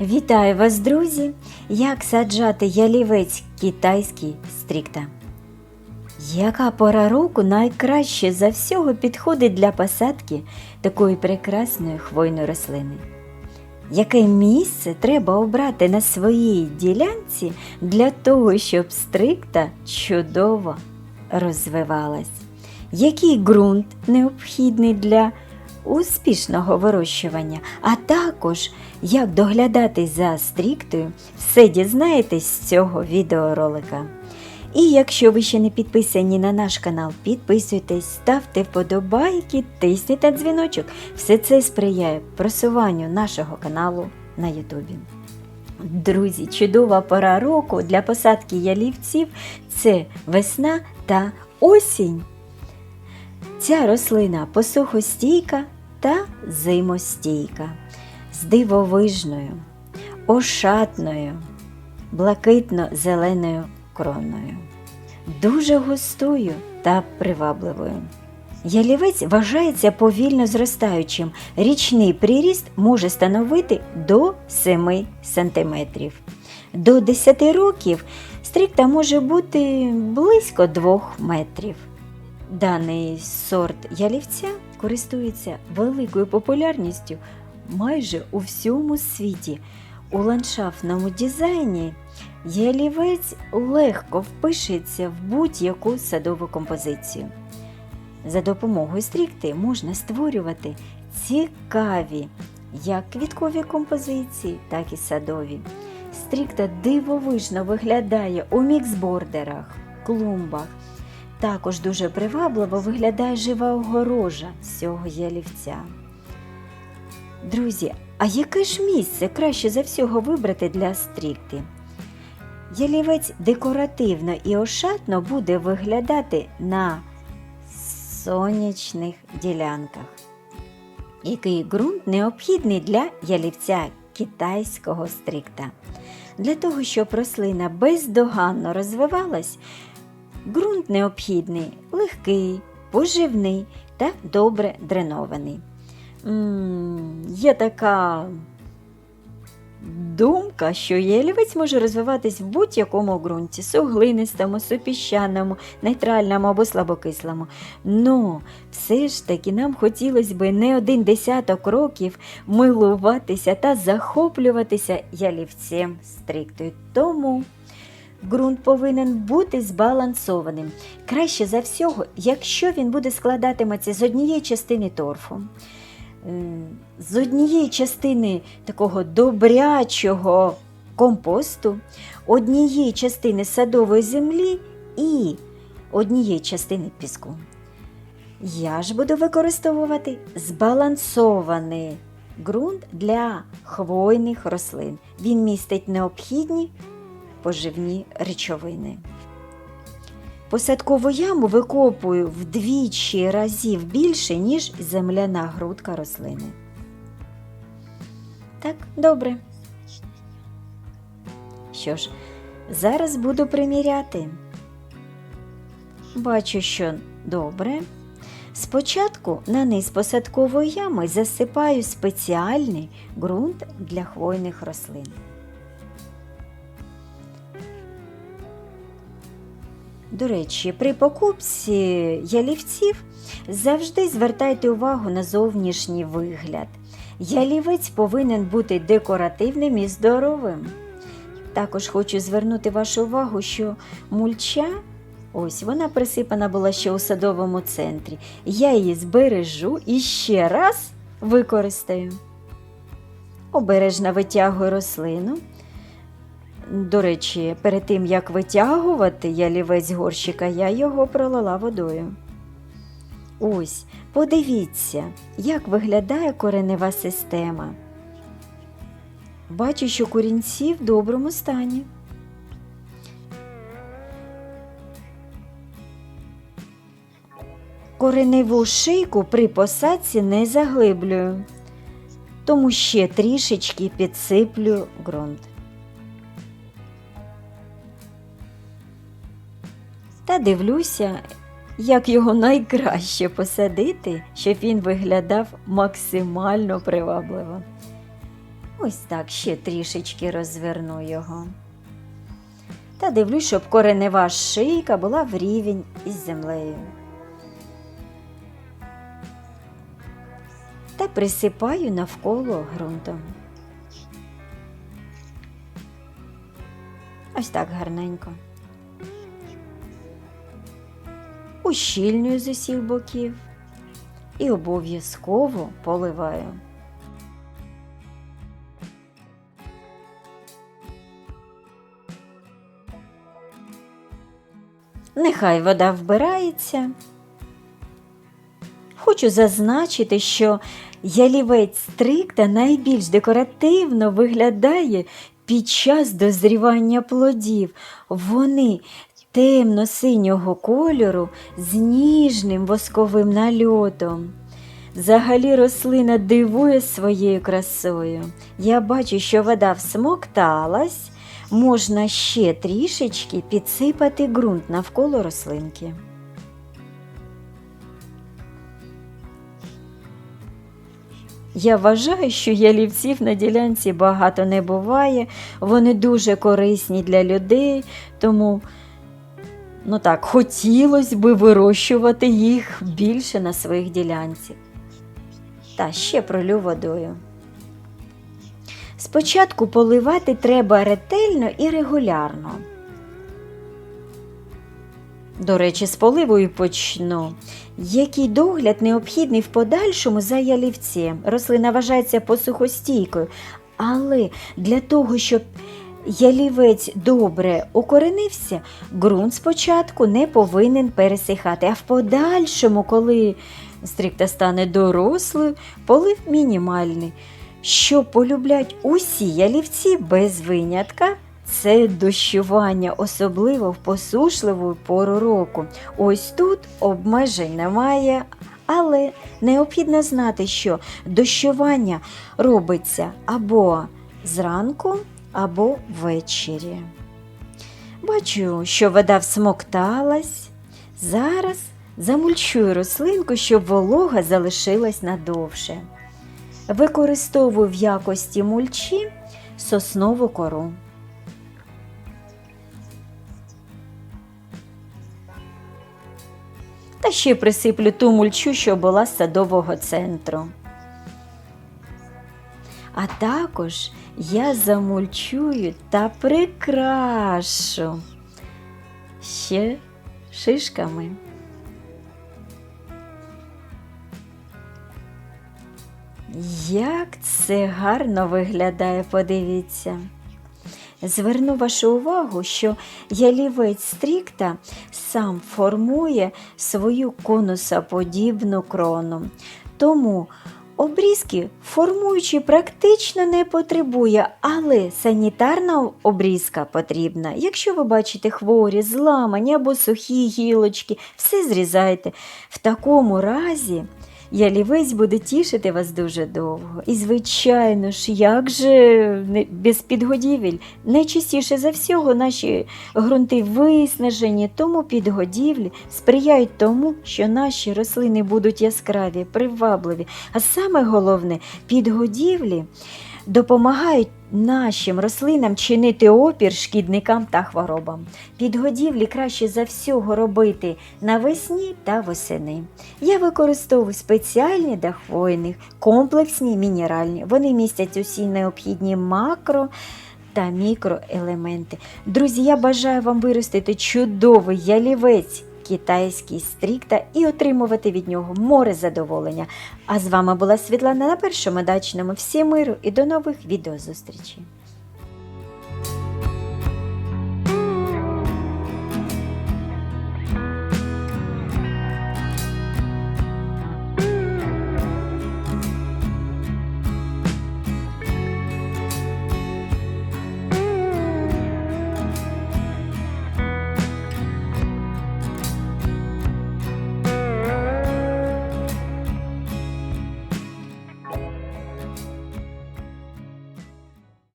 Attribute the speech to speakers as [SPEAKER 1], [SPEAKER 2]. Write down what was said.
[SPEAKER 1] Вітаю вас, друзі! Як саджати ялівець китайський стрікта? Яка пора року найкраще за всього підходить для посадки такої прекрасної хвойної рослини? Яке місце треба обрати на своїй ділянці для того, щоб стрикта чудово розвивалась? Який ґрунт необхідний для успішного вирощування, а також як доглядати за стріктою, все дізнаєтесь з цього відеоролика. І якщо ви ще не підписані на наш канал, підписуйтесь, ставте вподобайки, тисніть на дзвіночок. Все це сприяє просуванню нашого каналу на Ютубі. Друзі, чудова пора року для посадки ялівців це весна та осінь. Ця рослина посухостійка та зимостійка, з дивовижною, ошатною, блакитно-зеленою кроною, дуже густою та привабливою. Ялівець вважається повільно зростаючим. Річний приріст може становити до 7 см. До 10 років стрікта може бути близько 2 метрів. Даний сорт ялівця користується великою популярністю майже у всьому світі. У ландшафтному дизайні ялівець легко впишеться в будь-яку садову композицію. За допомогою стрікти можна створювати цікаві як квіткові композиції, так і садові. Стрікта дивовижно виглядає у міксбордерах, клумбах. Також дуже привабливо виглядає жива огорожа з цього ялівця. Друзі, а яке ж місце краще за всього вибрати для стрікти? Ялівець декоративно і ошатно буде виглядати на сонячних ділянках. Який ґрунт необхідний для ялівця китайського стрикта? Для того, щоб рослина бездоганно розвивалась, ґрунт необхідний легкий, поживний та добре дренований. Є така думка, що ялівець може розвиватись в будь-якому ґрунті суглинистому, супіщаному, нейтральному або слабокислому. Ну, все ж таки нам хотілося б не один десяток років милуватися та захоплюватися ялівцем стриктою. Тому ґрунт повинен бути збалансованим. Краще за всього, якщо він буде складатиметься з однієї частини торфу. М, З однієї частини такого добрячого компосту, однієї частини садової землі і однієї частини піску. Я ж буду використовувати збалансований ґрунт для хвойних рослин. Він містить необхідні поживні речовини. Посадкову яму викопую вдвічі разів більше, ніж земляна грудка рослини. Так, добре. Що ж, зараз буду приміряти. Бачу, що добре. Спочатку на низ посадкової ями засипаю спеціальний ґрунт для хвойних рослин. До речі, при покупці ялівців завжди звертайте увагу на зовнішній вигляд. Ялівець повинен бути декоративним і здоровим. Також хочу звернути вашу увагу, що мульча, ось вона присипана була ще у садовому центрі. Я її збережу і ще раз використаю. Обережно витягую рослину. До речі, перед тим як витягувати ялівець горщика, я його пролила водою. Ось, подивіться, як виглядає коренева система. Бачу, що корінці в доброму стані. Кореневу шийку при посадці не заглиблюю, тому ще трішечки підсиплю ґрунт. Дивлюся, як його найкраще посадити, щоб він виглядав максимально привабливо. Ось так ще трішечки розверну його. Та дивлюсь, щоб коренева шийка була в рівень із землею. Та присипаю навколо ґрунтом. Ось так гарненько. Ущільнюю з усіх боків і обов'язково поливаю. Нехай вода вбирається. Хочу зазначити, що ялівець стрикта найбільш декоративно виглядає під час дозрівання плодів. Вони темно-синього кольору з ніжним восковим нальотом. Взагалі рослина дивує своєю красою. Я бачу, що вода всмокталась, можна ще трішечки підсипати ґрунт навколо рослинки. Я вважаю, що ялівців на ділянці багато не буває, вони дуже корисні для людей, тому ну так, хотілося би вирощувати їх більше на своїх ділянцях. Та ще пролю водою. Спочатку поливати треба ретельно і регулярно. До речі, з поливою почну. Який догляд необхідний в подальшому за ялівцем? Рослина вважається посухостійкою, але для того, щоб ялівець добре укоренився, ґрунт спочатку не повинен пересихати, а в подальшому, коли стрикта стане дорослою, полив мінімальний. Що полюблять усі ялівці без винятка, це дощування, особливо в посушливу пору року. Ось тут обмежень немає, але необхідно знати, що дощування робиться або зранку, або ввечері. Бачу, що вода всмокталась. Зараз замульчую рослинку, щоб волога залишилась надовше. Використовую в якості мульчі соснову кору. Та ще присиплю ту мульчу, що була з садового центру. А також я замульчую та прикрашу ще шишками. Як це гарно виглядає, подивіться. Зверну вашу увагу, що ялівець стрікта сам формує свою конусоподібну крону. Тому обрізки формуючи практично не потребує, але санітарна обрізка потрібна. Якщо ви бачите хворі, зламані або сухі гілочки, все зрізайте. В такому разі ялівець буде тішити вас дуже довго. І, звичайно ж, як же без підгодівель? Найчастіше за всього наші ґрунти виснажені, тому підгодівлі сприяють тому, що наші рослини будуть яскраві, привабливі. А саме головне, підгодівлі допомагають нашим рослинам чинити опір шкідникам та хворобам. Підгодівлі краще за всього робити навесні та восени. Я використовую спеціальні для хвойних, комплексні мінеральні. Вони містять усі необхідні макро та мікроелементи. Друзі, я бажаю вам виростити чудовий ялівець китайський стрікта і отримувати від нього море задоволення. А з вами була Світлана на першому дачному. Всім миру і до нових відеозустрічей!